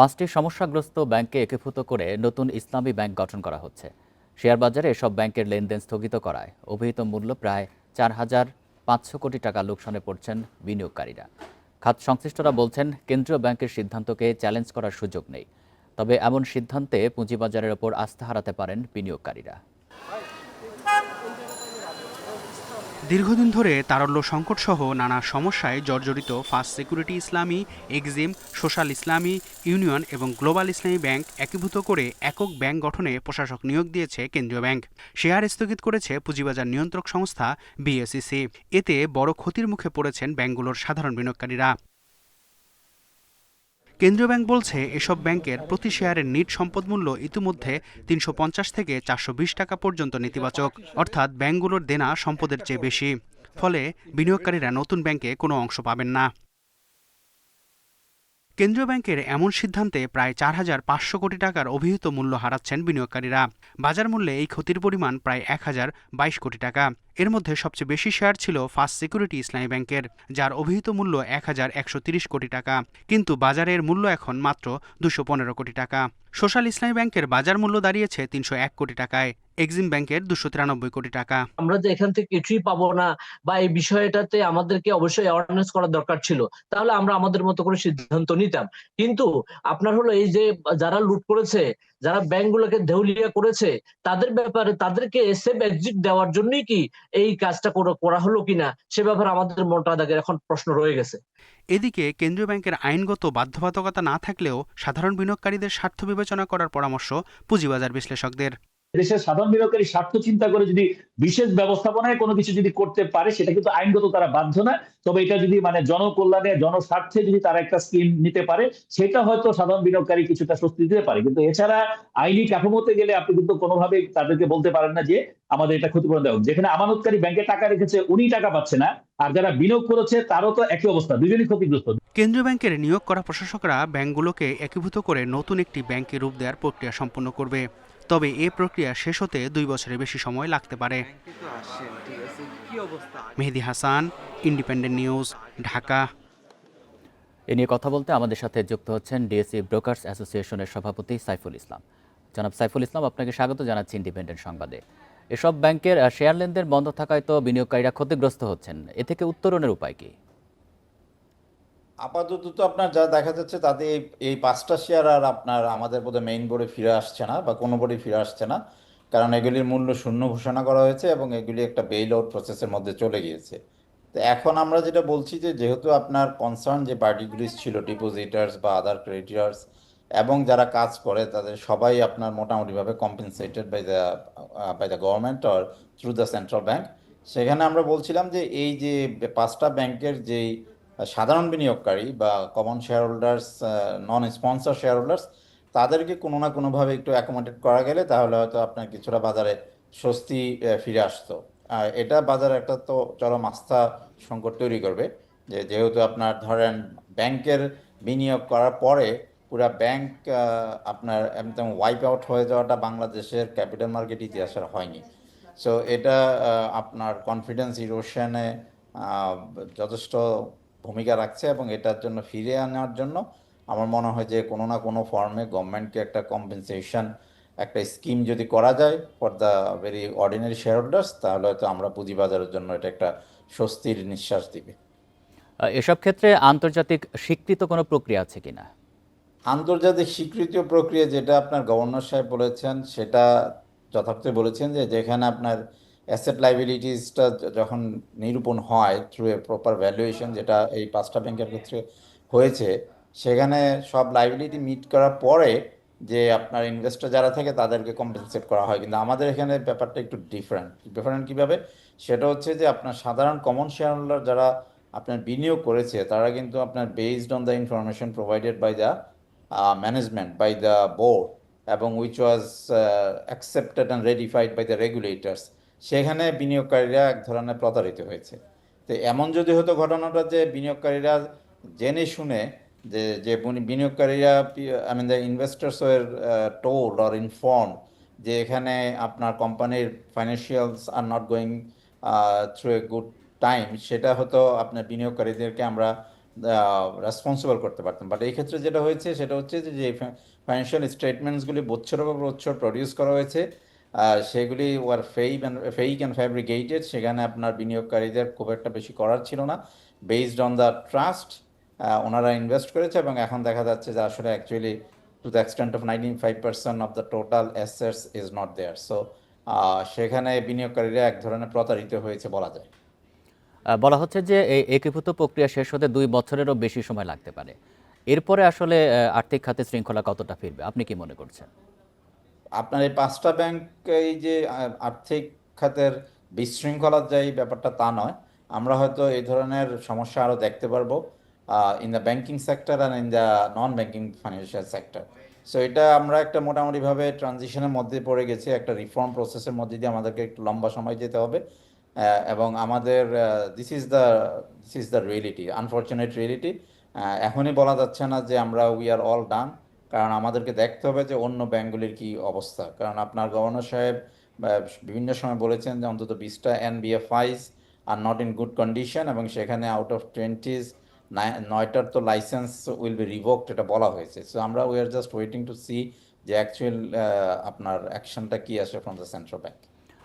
পাঁচটি সমস্যাগ্রস্ত ব্যাংককে একীভূত করে নতুন ইসলামী ব্যাংক গঠন করা হচ্ছে। শেয়ার বাজারে এসব ব্যাংকের লেনদেন স্থগিত করায়। অভিহিত মূল্য প্রায় চার হাজার পাঁচশো কোটি টাকা লোকসানে পড়ছেন বিনিয়োগকারীরা। খাত সংশ্লিষ্টরা বলছেন, কেন্দ্রীয় ব্যাংকের সিদ্ধান্তকে চ্যালেঞ্জ করার সুযোগ নেই। তবে এমন সিদ্ধান্তে পুঁজিবাজারের ওপর আস্থা হারাতে পারেন বিনিয়োগকারীরা। দীর্ঘদিন ধরে তারল্য সংকটসহ নানা সমস্যায় জর্জরিত first security Islami, Exim, social Islami, union এবং গ্লোবাল ইসলামী ব্যাংক একীভূত করে একক ব্যাংক গঠনে প্রশাসক নিয়োগ দিয়েছে কেন্দ্রীয় ব্যাংক। শেয়ার স্থগিত করেছে পুঁজিবাজার নিয়ন্ত্রক সংস্থা, বিএসইসি। এতে বড় ক্ষতির মুখে পড়েছেন ব্যাংকগুলোর সাধারণ বিনিয়োগকারীরা। কেন্দ্রীয় ব্যাংক বলছে, এসব ব্যাংকের প্রতি শেয়ারের নিট সম্পদ মূল্য ইতিমধ্যে তিনশো পঞ্চাশ থেকে চারশো বিশ টাকা পর্যন্ত নেতিবাচক। অর্থাৎ ব্যাংকগুলোর দেনা সম্পদের চেয়ে বেশি। ফলে বিনিয়োগকারীরা নতুন ব্যাংকে কোনো অংশ পাবেন না। কেন্দ্রীয় ব্যাংকের এমন সিদ্ধান্তে প্রায় চার হাজার পাঁচশো কোটি টাকার অভিহিত মূল্য হারাচ্ছেন বিনিয়োগকারীরা। বাজার মূল্যে এই ক্ষতির পরিমাণ প্রায় এক হাজার বাইশ কোটি টাকা। এর মধ্যে সবচেয়ে বেশি শেয়ার ছিল ফার্স্ট সিকিউরিটি ইসলামী ব্যাংকের যার অভিহিত মূল্য এক কোটি টাকা, কিন্তু বাজারের মূল্য এখন মাত্র দুশো কোটি টাকা। সোশ্যাল ইসলামী ব্যাংকের বাজার মূল্য দাঁড়িয়েছে তিনশো এক কোটি টাকায়, এক্সিম ব্যাংকের দুশো তিরানব্বই কোটি টাকা। আমরা যে এখান থেকে কিছুই পাবো না বা এই বিষয়টাতে আমাদেরকে অবশ্যই অ্যাওয়ারনেস করা দরকার ছিল, তাহলে আমরা আমাদের মতো করে সিদ্ধান্ত নিতাম। কিন্তু আপনার হলো এই যে যারা লুট করেছে, যারা ব্যাংকগুলোকে দেউলিয়া করেছে, তাদের ব্যাপারে তাদেরকে সেফ এক্সিট দেওয়ার জন্যই কি এই কাজটা করা করা হলো কিনা সে ব্যাপারে আমাদের মোটা দাগের এখন প্রশ্ন রয়ে গেছে। এদিকে কেন্দ্রীয় ব্যাংকের আইনগত বাধ্যবাধকতা না থাকলেও সাধারণ বিনিয়োগকারীদের স্বার্থ বিবেচনা করার পরামর্শ পুঁজিবাজার বিশ্লেষকদের। দেশের সাধারণ বিনিয়োগকারী স্বার্থ চিন্তা করে যদি বিশেষ ব্যবস্থাপনায় কোনো কিছু যদি করতে পারে, সেটা কিন্তু আইনগত তারা বাধ্য না। তবে এটা যদি মানে জনকল্যাণে, জনস্বার্থে যদি তারা একটা স্কিম নিতে পারে, সেটা হয়তো সাধারণ বিনিয়োগকারী কিছুটা স্বস্তি দিতে পারে। কিন্তু এছাড়া আইনি কাঠামোতে গেলে আপনি কিন্তু কোনোভাবে তাদেরকে বলতে পারেন না যে, আমাদের এটা ক্ষতিপূরণ দেওয়া যেখানে আমানতকারী ব্যাংকে টাকা রেখেছে, উনি টাকা পাচ্ছে না। আর যারা বিনিয়োগ করেছে, তারও তো একই অবস্থা। দুজনই ক্ষতিগ্রস্ত। কেন্দ্রীয় ব্যাংকের নিয়োগ করা প্রশাসকরা ব্যাংকগুলোকে একীভূত করে নতুন একটি ব্যাংকে রূপ দেওয়ার প্রক্রিয়া সম্পন্ন করবে। তবে এ প্রক্রিয়া শেষ হতে দুই বছরের বেশি সময় লাগতে পারে। Mehedi Hasan independent news Dhaka. এ নিয়ে কথা বলতে আমাদের সাথে যুক্ত হচ্ছেন ডিএসসি ব্রোকার্স অ্যাসোসিয়েশনের সভাপতি সাইফুল ইসলাম। জনাব সাইফুল ইসলাম আপনাকে স্বাগত জানাচ্ছি ইন্ডিপেন্ডেন্ট সংবাদে। এসব ব্যাংকের শেয়ার লেনদেন বন্ধ থাকায় তো বিনিয়োগকারীরা ক্ষতিগ্রস্ত হচ্ছেন। এ থেকে উত্তরণের উপায় কি? আপাতত তো আপনার যা দেখা যাচ্ছে তাতে এই এই পাঁচটা শেয়ার আর আপনার আমাদের বোধহয় মেইন বোর্ডে ফিরে আসছে না বা কোনো বোর্ডে ফিরে আসছে না। কারণ এগুলির মূল্য শূন্য ঘোষণা করা হয়েছে এবং এগুলি একটা বেইল আউট প্রসেসের মধ্যে চলে গিয়েছে। তো এখন আমরা যেটা বলছি যে, যেহেতু আপনার কনসার্ন যে পার্টিগুলি ছিল ডিপোজিটার্স বা আদার ক্রেডিটার্স এবং যারা কাজ করে, তাদের সবাই আপনার মোটামুটিভাবে compensated by the by the government or through the central bank সেখানে আমরা বলছিলাম যে, এই যে পাঁচটা ব্যাংকের যেই সাধারণ বিনিয়োগকারী বা common shareholders non sponsor shareholders তাদেরকে কোনো না কোনোভাবে একটু অ্যাকোমোডেট করা গেলে তাহলে হয়তো আপনার কিছুটা বাজারে স্বস্তি ফিরে আসতো। আর এটা বাজারে একটা তো চরম আস্থা সংকট তৈরি করবে যে যেহেতু আপনার ধরেন ব্যাংকের বিনিয়োগ করার পরে পুরা ব্যাংক আপনার একদম ওয়াইপ আউট হয়ে যাওয়াটা বাংলাদেশের ক্যাপিটাল মার্কেট ইতিহাসের হয়নি। সো এটা আপনার কনফিডেন্স ইরোশনে যথেষ্ট ভূমিকা রাখছে এবং এটার জন্য ফিরে আনার জন্য আমার মনে হয় যে কোনো না কোনো ফর্মে গভর্নমেন্টকে একটা কম্পেনসেশন একটা স্কিম যদি করা যায় for the very ordinary shareholders তাহলে হয়তো আমরা পুঁজিবাজারের জন্য এটা একটা স্বস্তির নিঃশ্বাস দিবে। এসব ক্ষেত্রে আন্তর্জাতিক স্বীকৃত কোনো প্রক্রিয়া আছে কিনা? আন্তর্জাতিক স্বীকৃত প্রক্রিয়া যেটা আপনার গভর্নর সাহেব বলেছেন সেটা যথার্থই বলেছেন যে যেখানে আপনার অ্যাসেট লাইবিলিটিসটা যখন নিরূপণ হয় থ্রু এ প্রপার ভ্যালুয়েশন যেটা এই পাঁচটা ব্যাংকের ক্ষেত্রে হয়েছে সেখানে সব লাইবিলিটি মিট করার পরে যে আপনার ইনভেস্টর যারা থাকে তাদেরকে কম্পেনসেট করা হয়। কিন্তু আমাদের এখানে ব্যাপারটা একটু ডিফারেন্ট ডিফারেন্ট কীভাবে? সেটা হচ্ছে যে আপনার সাধারণ কমন শেয়ার হোল্ডার যারা আপনার বিনিয়োগ করেছে, তারা কিন্তু আপনার based on the information provided by the management by the board এবং which was accepted and ratified by the regulators সেখানে বিনিয়োগকারীরা এক ধরনের প্রতারিত হয়েছে। তো এমন যদি হতো ঘটনাটা যে বিনিয়োগকারীরা জেনে শুনে যে যে বনি- বিনিয়োগকারীরা I mean the investors were told or inform যে এখানে আপনার কোম্পানির financials R not going through a good time সেটা হতো আপনার বিনিয়োগকারীদেরকে আমরা রেসপন্সিবল করতে পারতাম। বাট এই ক্ষেত্রে যেটা হয়েছে, সেটা হচ্ছে যে যে ফাইন্যান্সিয়াল স্টেটমেন্টসগুলি বছরের পর বছর প্রডিউস করা হয়েছে সেগুলি were fake fake and fabricated সেখানে আপনার বিনিয়োগকারীদের খুব একটা বেশি করার ছিল না। বেসড অন দ্য ট্রাস্ট ওনারা ইনভেস্ট করেছে এবং এখন দেখা যাচ্ছে যে আসলে actually to the extent of ninety five percent of the total assets is not there so সেখানে বিনিয়োগকারীরা এক ধরনের প্রতারিত হয়েছে বলা যায়। বলা হচ্ছে যে এই একীভূত প্রক্রিয়া শেষ হতে দুই বছরেরও বেশি সময় লাগতে পারে। এরপরে আসলে আর্থিক খাতে শৃঙ্খলা কতটা ফিরবে? আপনি কি মনে করছেন? আপনার এই পাঁচটা ব্যাংক এই যে আর্থিক খাতের বিশৃঙ্খলার যে ব্যাপারটা তা নয়। আমরা হয়তো এই ধরনের সমস্যা আরও দেখতে পারব। In the banking sector R in the non banking financial sector so এটা আমরা একটা মোটামুটিভাবে ট্রানজিশনের মধ্যে পড়ে গেছি, একটা রিফর্ম প্রসেসের মধ্যে দিয়ে আমাদেরকে একটু লম্বা সময় যেতে হবে। এবং আমাদের this is the this is the reality unfortunate reality এখনই বলা যাচ্ছে না যে আমরা উই আর অল ডান কারণ আমাদেরকে দেখতে হবে যে অন্য ব্যাংকগুলির কি অবস্থা। কারণ আপনার গভর্নর সাহেব বিভিন্ন সময় বলেছেন যে অন্তত বিশটা NBFIs are not in good condition এবং সেখানে আউট অফ টোয়েন্টিজ নয়টার তো লাইসেন্স উইল বি রিভোকড এটা বলা হয়েছে। সো আমরা we are just waiting to see যে অ্যাকচুয়াল আপনার অ্যাকশনটা কি আসে ফ্রম দ্য সেন্ট্রাল ব্যাংক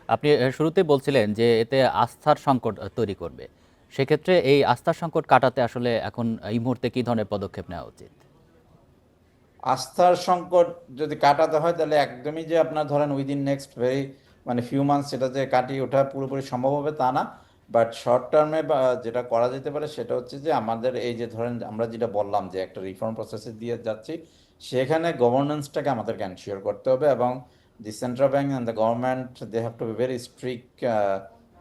আপনি আহ, শুরুতেই বলছিলেন যে এতে আস্থার সংকট তৈরি করবে। সেক্ষেত্রে এই আস্থার সংকট কাটাতে আসলে এখন এই মুহূর্তে কি ধরনের পদক্ষেপ নেওয়া উচিত? আস্থার সংকট যদি কাটাতে হয় তাহলে একদমই যে আপনার ধরেন উইদিন নেক্সট ভেরি মানে ফিউ মান্থস সেটা যে কাটিয়ে ওঠা পুরোপুরি সম্ভব হবে তা না। বাট শর্ট টার্মে বা যেটা করা যেতে পারে সেটা হচ্ছে যে আমাদের এই যে ধরেন আমরা যেটা বললাম যে একটা রিফর্ম প্রসেসে দিয়ে যাচ্ছি সেখানে গভর্নেন্সটাকে আমাদেরকে এনশিওর করতে হবে এবং the central bank and the government they have to be very strict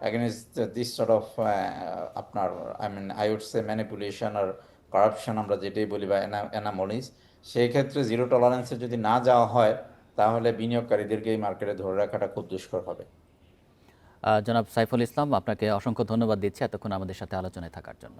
against this of uh, আপনার I mean I would say manipulation R corruption আমরা যেটাই বলি বা এনামলিস সেই ক্ষেত্রে জিরো টলারেন্সে যদি না যাওয়া হয় তাহলে বিনিয়োগকারীদেরকে এই মার্কেটে ধরে রাখাটা খুব দুষ্কর হবে। জনাব সাইফুল ইসলাম আপনাকে অসংখ্য ধন্যবাদ দিচ্ছি এতক্ষণ আমাদের সাথে আলোচনায় থাকার জন্য।